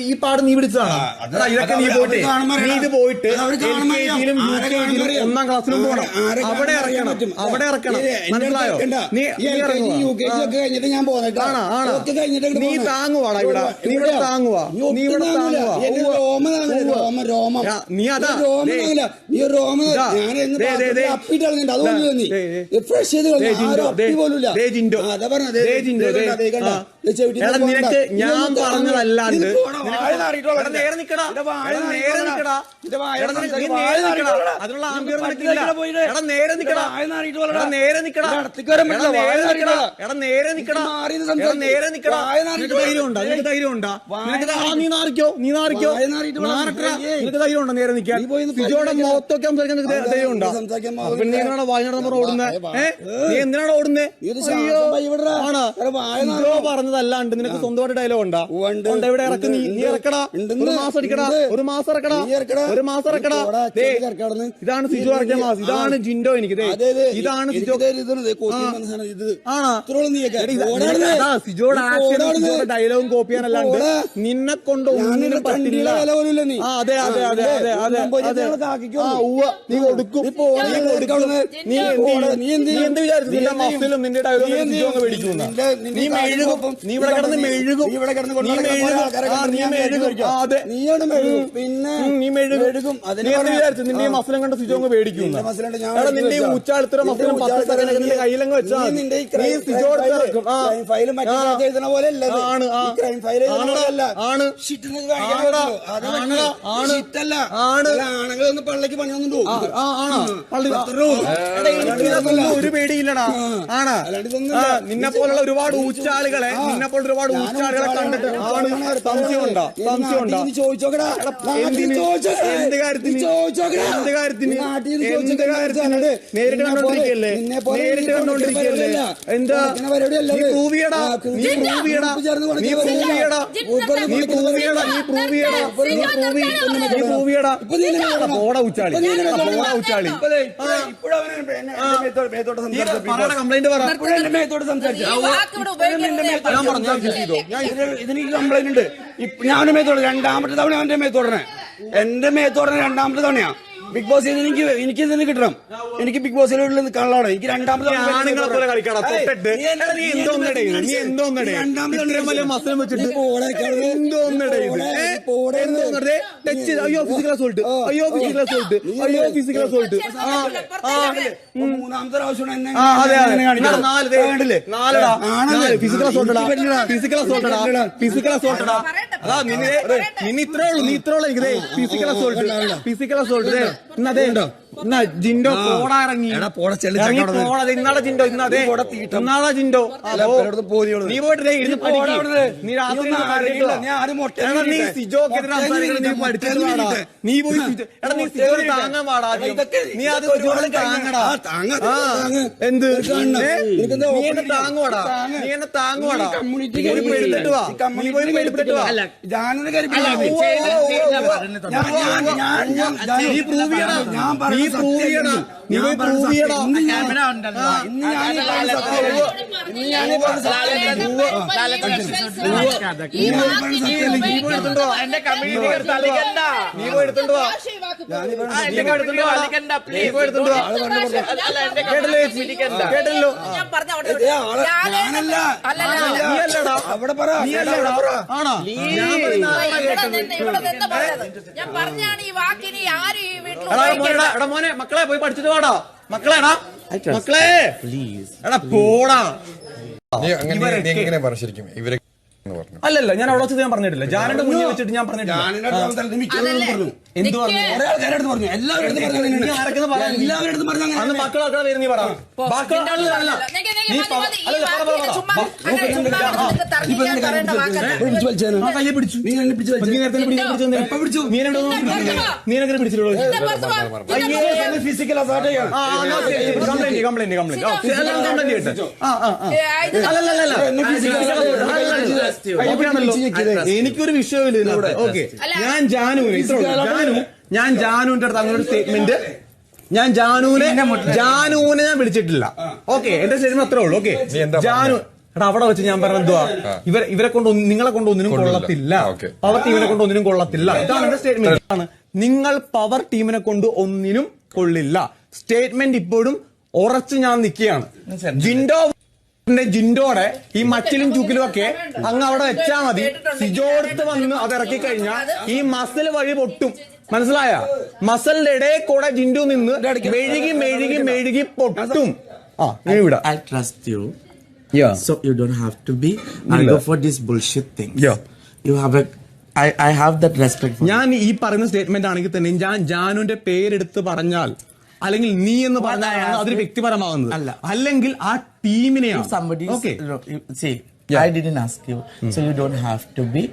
ഈ പാട് നീ പിടിച്ചതാണ് ഇതൊക്കെ നീ പോയിട്ട് നീ ഇത് പോയിട്ട് ഒന്നാം ക്ലാസ്സിലും പോകണം. അവിടെ ഇറക്കണം. അവിടെ ഇറക്കണം. മനസ്സിലായോ? നീ കഴിഞ്ഞിട്ട് ഞാൻ പോകുന്നത് നീ. താങ്ങുവാടാ ഇവിടെ. നീ ഇവിടെ താങ്ങുവാ. നീ ഇവിടെ. താങ്ങുവാ. നീ അതാ. നീ അതുകൊണ്ട്. ഫ്രഷ് ചെയ്ത് കളഞ്ഞു. നിനക്ക് ഞാൻ പറഞ്ഞതല്ലാണ്ട്. നേരെ നിൽക്കടാ ഇത് വായ നേരെ നാറിയിട്ടുള്ള. നിക്കടാ. നേരെ വായ അതിനുള്ള ഇത് ആംബിയർ നിനക്കില്ല. എടാ, നേരെ നിക്കടാ. നേരെ നിക്കടാ. എടാ, നിക്കടാ. നിക്കടാ. നിനക്ക് ധൈര്യം ഉണ്ടാ നിനക്ക് ധൈര്യം ഉണ്ടാ നിനക്ക് ആ, നീ നാറിക്കോ? നീ നാറിക്കോ. നിനക്ക് ധൈര്യം ഉണ്ടോ നേരെ ഫിജോടെ. മുഖത്തൊക്കെ സംസാരിക്കാൻ നിനക്ക് ധൈര്യം ഉണ്ടോ പിന്നെ. എന്തിനാണ് വായ നടന്നപ്പോൾ ഓടുന്നത് വാ, ഏ? നീ എന്തിനാണ് ഓടുന്നത് നീ ഒരു പറഞ്ഞതല്ലാണ്ട് നിനക്ക് സ്വന്തമായിട്ട് ഡയലോഗ് ഉണ്ടാ? ഉണ്ട്. എവിടെ ഇറക്ക്? നീ നീ. ഇറക്കടാ. ഒരു മാസം അടിക്കടാ. ഒരു മാസം ഇറക്കടാ. ഒരു മാസം ഇറക്കടാ. ഇതാണ് സിജു ഇറക്കിയ മാസം. ഇതാണ് ജിൻഡോ എനിക്ക്. ഇതാണ് സിജോ. ആണോ? സിജോയുടെ ആക്ഷൻ ഡയലോഗും കോപ്പി ചെയ്യാനല്ലാണ്ട്. നിന്നെ കൊണ്ട് ഒന്നിനും പറ്റില്ല. ആ അതെ അതെ അതെ അതെ അതെ അതെ. ആ. ഉവ്വ. നീ കൊടുക്കും. നീ എന്ത് വിചാരിച്ചു നിന്റെ ഡയലോഗ് മസിലും നിന്റെ നീ ഡയലോഗും സിജോ അങ്ങ് മേടിക്കുന്ന നീ മെഴുകും കാക്കിക്കൊപ്പം നീ ഇവിടെ കിടന്ന് മെഴുകും. നീ ഇവിടെ കിടന്ന് നീ മെഴുകും. അതെ. നീയാണ് മെഴുകും. പിന്നെ നീ മെഴുകും. നീ എന്ത് വിചാരിച്ചു നിന്റെ. മസിലും കണ്ട് സിജോ അങ്ങ് മേടിക്കുന്ന നിന്റെ ഈ ഉച്ചാളിത്തര മസിലും പത്ത് കയ്യിലങ്ങ് വെച്ചാൽ നിന്റെ ഈ സിജോ മറ്റേ. പോലെ അല്ല. ആണ്. ആണ്. ആണ്. ആണ്. ആണുങ്ങളൊന്നും പള്ളിക്ക് പണിയൊന്നും ഒരു പേടിയില്ലടാ. ആണ്. നിന്നെ പോലുള്ള ഒരുപാട് ഊച്ചാളുകളെ നിന്നെ പോലെ ഒരുപാട് ഞാനും കണ്ടിട്ട് സംശയമുണ്ടോ? എന്ത് കാര്യത്തിന്? എന്ത് കാര്യത്തിന്? എന്ത് കാര്യത്തിന്? നേരിട്ട് കണ്ടോണ്ടിരിക്കല്ലേ? നേരിട്ട് കണ്ടോണ്ടിരിക്കല്ലേ? എന്താ? നീ നീ നീ നീ നീ നീ. നീ. പോടാ ഉച്ചാളി. പോടാ ഉച്ചാളി. കംപ്ലൈന്റ് പറ. ഞാൻ പറഞ്ഞു ഫിക്സ് ഞാൻ ഇതിന് ഇതിന് കംപ്ലൈന്റ് ഉണ്ട് ഞാൻ മേത്തോടെ രണ്ടാമത്തെ തവണ അവന്റെ മേത്തോടനെ എന്റെ മേത്തോടനെ രണ്ടാമത്തെ തവണയാ. ബിഗ് ബോസ് എനിക്ക് എനിക്ക് ഇതിന് കിട്ടണം. എനിക്ക് ബിഗ് ബോസിലുള്ള കള്ളാണ് എനിക്ക് രണ്ടാമത്തെ ആണുങ്ങളെ പോലെ മേത്തോടെ. തൊട്ടിട്ട്. നീ എന്തോന്നടേ നീ എന്തോന്നടേ രണ്ടാമത്തെ വലിയ വെച്ചിട്ട്. നീ പോടെ, കിടന്ന്. എന്തോന്നടേ ഇത് പോടെ, ഏ? പോടെ. എന്തോന്നടേ ടച്ച് അയ്യോ ഫിസിക്കൽ അസോൾട്ട് അയ്യോ ഫിസിക്കൽ അസോൾട്ട് അയ്യോ ഫിസിക്കൽ അസോൾട്ട്? ഫിസിക്കൽ അസോൾട്ടടാ. ഫിസിക്കൽ അസോൾട്ടടാ. ഫിസിക്കൽ അസോൾട്ടടാ അതാ നിന്നെ നിന്നെ ഇത്രേ ഉള്ളൂ നീ ഇത്രേ ഉള്ളൂ ഫിസിക്കൽ അസോൾട്ട്. ഫിസിക്കൽ അസോൾട്ട് ഇന്നതേ അതേ. ഉണ്ടോ ജിൻഡോ പോടാ ഇറങ്ങി എടാ, പോടാ, ചെളി ഇറങ്ങി പോടാ ദേ, ഇന്നാടാ ജിൻഡോ ഇന്നാ നീ പോടാ, തീട്ടം. ഇന്നാടാ ജിൻഡോ അല്ല, പോതിയോൾ. നീ പോയിട്ട് ദേ ഇരുന്ന് നീ പോടാ പഠിക്ക്. അവിടുന്ന്. നീ രാത്രി നീ ഇരുന്ന് പഠിക്ക്. അറിയില്ല. നീ ആരും എടാ, നീ. സിജോക്കെതിരെ നീ വീണിട്ടെ. പഠിച്ചിട്ട് വാടാ. നീ പോയി സിജോ എടാ നീ സിജോനെ താങ്ങാൻ പാടാ ആദ്യം. ഇതൊക്കെ നീ അത് ഇതൊക്കെ സിജോനെ ഒരുപാട് താങ്ങടാ ആ, താങ്ങ്, ആ. താങ്ങ്. എന്ത് നിനക്ക് കാണണം. ഏ? നിനക്കെന്താ നീ എന്നെ ഓപ്പണില്ല? താങ്ങുവാടാ താങ്ങ്. നീ എന്നെ താങ്ങുവാടാ നീ കമ്മ്യൂണിറ്റി നീ പോയി കരിപ്പിക്കില്ല. എടുത്തിട്ട് വാ ഈ കമ്മ്യൂണിറ്റി പോയി വാ അല്ല, ഞാനൊന്ന് കരിപ്പിക്കില്ല. അല്ല, ഓ, ഓ, ഓ, ഓ. ഞാൻ- ഞാൻ- ഞാൻ- ഞാൻ- ഞാൻ- നീ പ്രൂവ് ഞാൻ പ്രൂവ് ചെയ്യടാ നീ പോയി പ്രൂവ് ചെയ്യടാ ഇന്ന് ഞാൻ-. ഇന്ന് ഞാൻ ഇന്ന് ഞാൻ നീ പോയി എടുത്തുണ്ടോ നീ പോയി എടുത്തിട്ട് കേട്ടില്ലേ അവിടെ പറ. നീ അല്ലടാ ആണോ ഞാൻ പറഞ്ഞാണ് ഈ വാക്കിനി ആരും ഈ വീട്ടിൽ മോനെ മക്കളെ പോയി പഠിച്ചിട്ട് വാടാ. മക്കളെടാ മക്കളെ. പ്ലീസ് എടാ പോടാ. നീ അങ്ങനെ നീ എങ്ങനെ പറ ശരിക്കും? ഇവരെ അല്ലല്ല ഞാൻ അവിടെ വെച്ച് ഞാൻ പറഞ്ഞിട്ടില്ല. ജാനന്റെ മുന്നിൽ വെച്ചിട്ട് ഞാൻ പറഞ്ഞിട്ടില്ല. അതല്ലേ? പറഞ്ഞു. നീ പറയാം ബാക്കി പറയാ കംപ്ലൈന്റ് കംപ്ലൈന്റ് കംപ്ലൈന്റ്. കയ്യാണല്ലോ എനിക്കൊരു വിഷയമില്ല ഓക്കെ. ഞാൻ ഇത്രേ ജാനു ഞാൻ ജാനുവിന്റെ അടുത്ത് അങ്ങനെ ഒരു സ്റ്റേറ്റ്മെന്റ് ഞാൻ ജാനുവിനെ ജാനുവിനെ ഞാൻ വിളിച്ചിട്ടില്ല. ഓക്കെ എന്റെ സ്റ്റേറ്റ്മെന്റ് അത്രേ ഉള്ളൂ. ഓക്കെ ജാനു എടാ അവിടെ വെച്ച് ഞാൻ പറഞ്ഞ എന്തുവാ? ഇവർ ഇവരെ കൊണ്ട് നിങ്ങളെ കൊണ്ട് ഒന്നിനും കൊള്ളില്ല. കൊള്ളത്തില്ല. ഓക്കേ. പവർ ടീമിനെ കൊണ്ട് ഒന്നിനും കൊള്ളത്തില്ല. ഇതാണ് എന്റെ സ്റ്റേറ്റ്മെന്റ് ആണ് നിങ്ങൾ പവർ ടീമിനെ കൊണ്ട് ഒന്നിനും കൊള്ളില്ല. സ്റ്റേറ്റ്മെന്റ് ഇപ്പോഴും ഉറച്ചു ഞാൻ നിൽക്കുകയാണ്. ജിൻഡോ ജിൻഡോടെ ഈ മച്ചിലും ചുക്കിലും ഒക്കെ അങ്ങ് അവിടെ വെച്ചാ മതി. സിജോടുത്ത് വന്ന് അത് ഇറക്കി കഴിഞ്ഞാൽ ഈ മസിൽ വഴി പൊട്ടും. മനസ്സിലായ? മസലിടെ കൂടെ ജിൻഡു നിന്ന് മെഴുകി മെഴുകി മെഴുകി പൊട്ടും. So you do have to be for this bullshitting you have I I have that respect ഞാൻ ഈ പറയുന്ന സ്റ്റേറ്റ്മെന്റ് ആണെങ്കിൽ തന്നെ ഞാൻ ജാനുന്റെ പേരെടുത്ത് പറഞ്ഞാൽ അല്ലെങ്കിൽ നീ എന്ന് പറഞ്ഞാൽ അതൊരു വ്യക്തിപരമാകുന്നത്. അല്ല. അല്ലെങ്കിൽ ആ ടീമിനെയാണ്. I did ask you so you do have to be